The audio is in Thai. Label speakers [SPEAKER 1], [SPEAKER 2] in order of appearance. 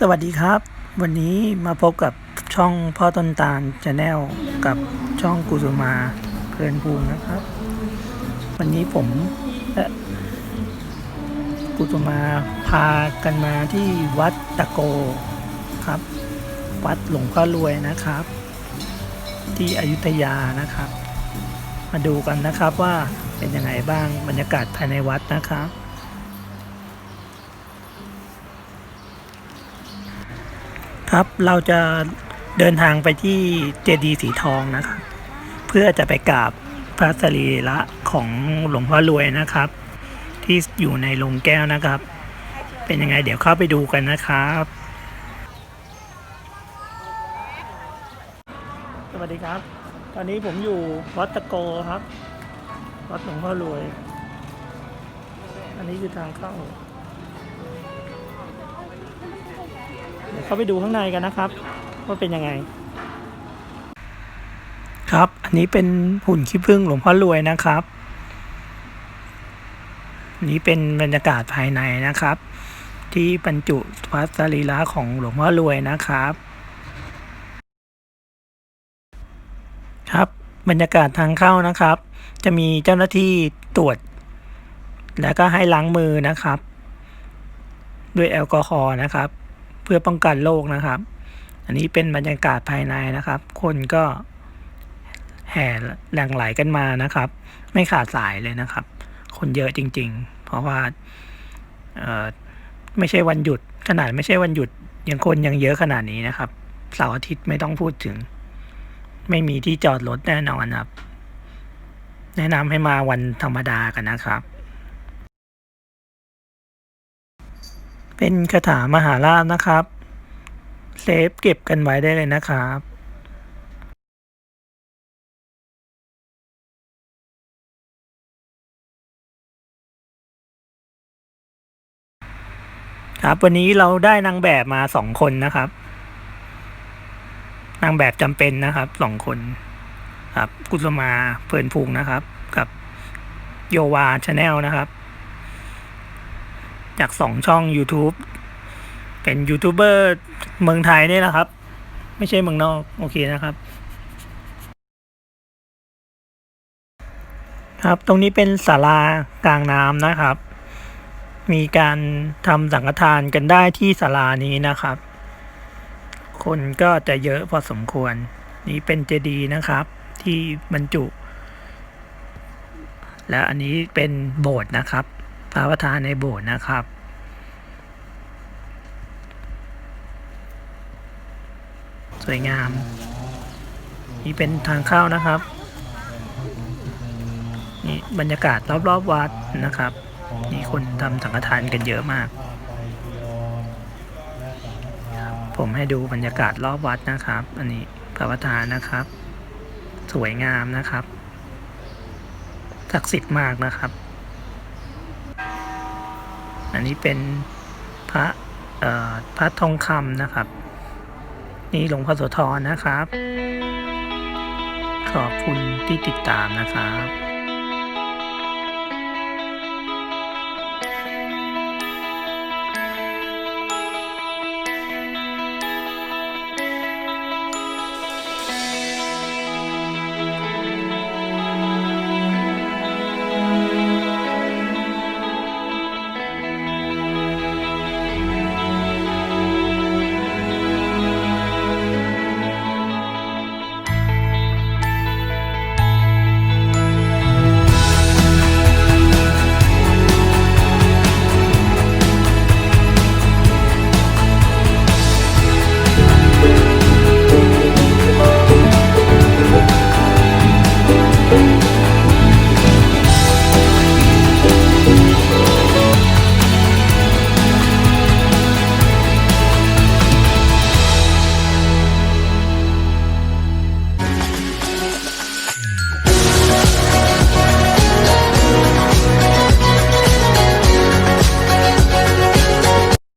[SPEAKER 1] สวัสดีครับ วันนี้มาพบกับช่องพ่อต้นตาลชาแนลกับช่องกุสุมาเพลินภูมินะครับ วันนี้ผมและกุสุมาพากันมาที่วัดตะโกครับ วัดหลวงพ่อรวยนะครับ ที่อยุธยานะครับ มาดูกันนะครับว่าเป็นยังไงบ้างบรรยากาศภายในวัดนะครับ ครับ เราจะเดินทางไปที่เจดีย์สีทองนะครับ เพื่อจะไปกราบพระสรีระของหลวงพ่อรวยนะครับ ที่อยู่ในโรงแก้วนะครับ เป็นยังไงเดี๋ยวเข้าไปดูกันนะครับ สวัสดีครับ ตอนนี้ผมอยู่วัดตะโกครับ วัดหลวงพ่อรวย อันนี้คือทางเข้า เดี๋ยวเข้าไปดูข้างในกันนะครับ ว่าเป็นยังไง ครับ อันนี้เป็นหุ่นขี้ผึ้งหลวงพ่อรวยนะครับนนี้เป็นบรรยากาศภายในนะครับ ที่บรรจุพระสรีระของหลวงพ่อรวยนะครับ ครับบรรยากาศทางเข้านะครับ จะมีเจ้าหน้าที่ตรวจ แล้วก็ให้ล้างมือนะครับ ด้วยแอลกอฮอล์นะครับ เพื่อป้องกันโรคนะครับ อันนี้เป็นบรรยากาศภายในนะครับ คนก็แห่แหล่งไหลกันมานะครับ ไม่ขาดสายเลยนะครับ คนเยอะจริง ๆ เพราะว่าไม่ใช่วันหยุดขนาดไม่ใช่วันหยุดยังคนยังเยอะขนาดนี้นะครับเสาร์อาทิตย์ไม่ต้องพูดถึง ไม่มีที่จอดรถแน่นอนครับ แนะนำให้มาวันธรรมดากันนะครับ เป็นคาถามหาราชนะครับ เซฟเก็บกันไว้ได้เลยนะครับครับวันนี้เราได้นางแบบมาสองคนนะครับ นางแบบจำเป็นนะครับสองคน ครับ กุสมาเพลินพุงนะครับ กับโยวาชาแนลนะครับ จากสองช่อง YouTube เป็นยูทูบเบอร์เมืองไทยนี่แหละครับ ไม่ใช่เมืองนอกโอเคนะครับ ครับตรงนี้เป็นศาลากลางน้ำนะครับ มีการทำสังฆทานกันได้ที่ศาลานี้นะครับ คนก็จะเยอะพอสมควร นี่เป็นเจดีย์นะครับ ที่บรรจุ และอันนี้เป็นโบสถ์นะครับ พระประธานในโบสถ์นะครับ สวยงาม นี่เป็นทางเข้านะครับ นี่บรรยากาศรอบๆวัดนะครับ นี่คนทำสังฆทานกันเยอะมาก ผมให้ดูบรรยากาศรอบวัดนะครับ อันนี้พระประธานนะครับ สวยงามนะครับศักดิ์สิทธิ์มากนะครับ อันนี้เป็นพระพระทองคำนะครับ นี่หลวงพ่อโสธรนะครับ ขอบคุณที่ติดตามนะครับ